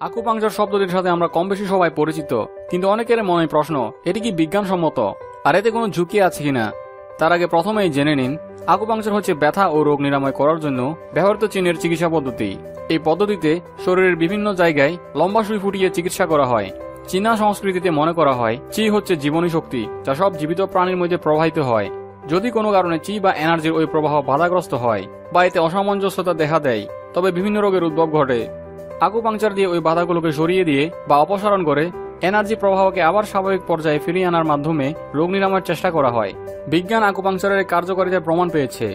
Acupuncture শব্দটির সাথে আমরা কম বেশি সবাই পরিচিত, কিন্তু অনেকের মনে প্রশ্ন, এটি কি বিজ্ঞানসম্মত? আর এতে কোনো ঝুঁকি আছে কিনা? তার আগে প্রথমেই জেনে নিন আকুপাংচার হচ্ছে ব্যথা ও রোগ নিরাময় করার জন্য ব্যবহৃত চীনের চিকিৎসা পদ্ধতি। এই পদ্ধতিতে শরীরের বিভিন্ন জায়গায় লম্বা সুই ফুটিয়ে চিকিৎসা করা হয়। চীনা সংস্কৃতিতে মনে করা হয়, চি হচ্ছে জীবনী শক্তি, যা সব জীবিত প্রাণীর মধ্যে প্রবাহিত হয়। যদি কোনো কারণে চি বা এনার্জির ওই প্রবাহ বাধাগ্রস্ত হয় বা এতে অসামঞ্জস্যতা দেখা দেয়, তবে বিভিন্ন রোগের উদ্ভব ঘটে। আকুপাংচার দিয়ে ওই বাধাগুলোকে সরিয়ে দিয়ে বা অপসারণ করে, এনার্জি প্রবাহকে আবার স্বাভাবিক পর্যায়ে ফিরিয়ে আনার মাধ্যমে রোগ নিরাময়ের চেষ্টা করা হয়। বিজ্ঞান আকুপাংচারের কার্যকারিতার প্রমাণ পেয়েছে,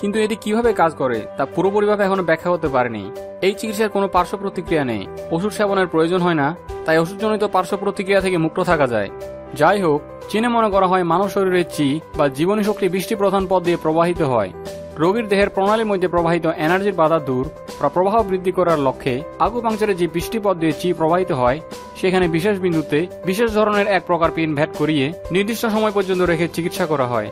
কিন্তু এটি কীভাবে কাজ করে তা পুরোপুরিভাবে এখনও ব্যাখ্যা হতে পারেনি। এই চিকিৎসার কোনো পার্শ্ব প্রতিক্রিয়া নেই। ওষুধ সেবনের প্রয়োজন হয় না, তাই ওষুধজনিত পার্শ্ব প্রতিক্রিয়া থেকে মুক্ত থাকা যায়। যাই হোক চীনে মনে করা হয় মানব শরীরের চি বা জীবনী শক্তি বৃষ্টি প্রধান পথ দিয়ে প্রবাহিত হয়। রোগীর দেহের প্রণালীর মধ্যে প্রবাহিত এনার্জির বাধা দূর বা প্রবাহ বৃদ্ধি করার লক্ষ্যে আকুপাংচারে যে বৃষ্টিপথ দিয়ে চি প্রবাহিত হয়, সেখানে বিশেষ বিন্দুতে বিশেষ ধরনের এক প্রকার পিন ভ্যাট করিয়ে নির্দিষ্ট সময় পর্যন্ত রেখে চিকিৎসা করা হয়।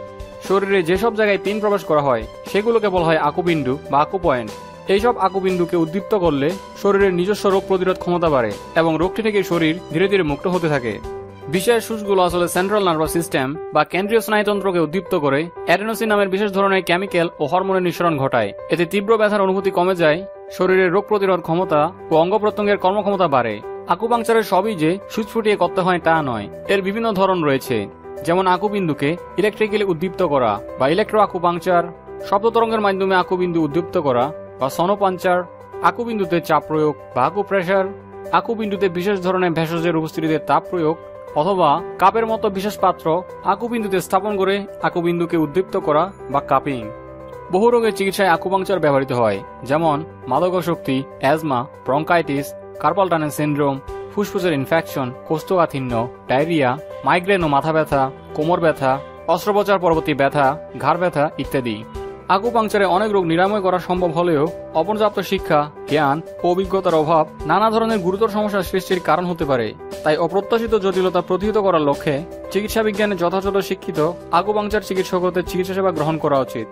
শরীরে যেসব জায়গায় পিন প্রবেশ করা হয়, সেগুলোকে বলা হয় আকুবিন্দু বা আকু পয়েন্ট এইসব আকুবিন্দুকে উদ্দীপ্ত করলে শরীরের নিজস্ব রোগ প্রতিরোধ ক্ষমতা বাড়ে এবং রোগটি থেকে শরীর ধীরে ধীরে মুক্ত হতে থাকে। বিশেষ সুচগুলো আসলে সেন্ট্রাল নার্ভাস সিস্টেম বা কেন্দ্রীয় স্নায়ুতন্ত্রকে উদ্দীপ্ত করে অ্যাডেনোসিন নামের বিশেষ ধরনের কেমিক্যাল ও হরমোনের নিঃসরণ ঘটায়। এতে তীব্র ব্যথার অনুভূতি কমে যায় শরীরের রোগ প্রতিরোধ ক্ষমতা ও অঙ্গ প্রত্যঙ্গের কর্মক্ষমতা বাড়ে। আকুপাংচারের সবই যে সুচ ফুটিয়ে করতে হয় তা নয়, এর বিভিন্ন ধরন রয়েছে। যেমন আকুবিন্দুকে ইলেকট্রিক্যালি উদ্দীপ্ত করা বা ইলেকট্রো আকুপাংচার শব্দ তরঙ্গের মাধ্যমে আকুবিন্দু উদ্দীপ্ত করা বা সনোপাঞ্চার আকুবিন্দুতে চাপ প্রয়োগ বা আকু প্রেশার আকুবিন্দুতে বিশেষ ধরনের ভেষজের উপস্থিতিতে তাপ প্রয়োগ অথবা কাপের মতো বিশেষ পাত্র আকুবিন্দুতে স্থাপন করে আকুবিন্দুকে উদ্দীপ্ত করা বা কাপিং। বহু রোগের চিকিৎসায় আকুপাংচার ব্যবহৃত হয়, যেমন মাদকাসক্তি, asthma, bronchitis, carpal tunnel syndrome, ফুসফুসের ইনফেকশন কোষ্ঠকাঠিন্য, ডায়রিয়া, মাইগ্রেন ও মাথা ব্যথা, কোমর ব্যথা, অস্ত্রোপচার পরবর্তী ব্যথা, ঘাড় ব্যথা ইত্যাদি। আকুপাংচারে অনেক রোগ নিরাময় করা সম্ভব হলেও অপর্যাপ্ত শিক্ষা, জ্ঞান ও অভিজ্ঞতার অভাব নানা ধরনের গুরুতর সমস্যার সৃষ্টির কারণ হতে পারে। তাই অপ্রত্যাশিত জটিলতা প্রতিহত করার লক্ষ্যে চিকিৎসা বিজ্ঞানে যথাযথ শিক্ষিত আকুপাংচার চিকিৎসকদের চিকিৎসা সেবা গ্রহণ করা উচিত।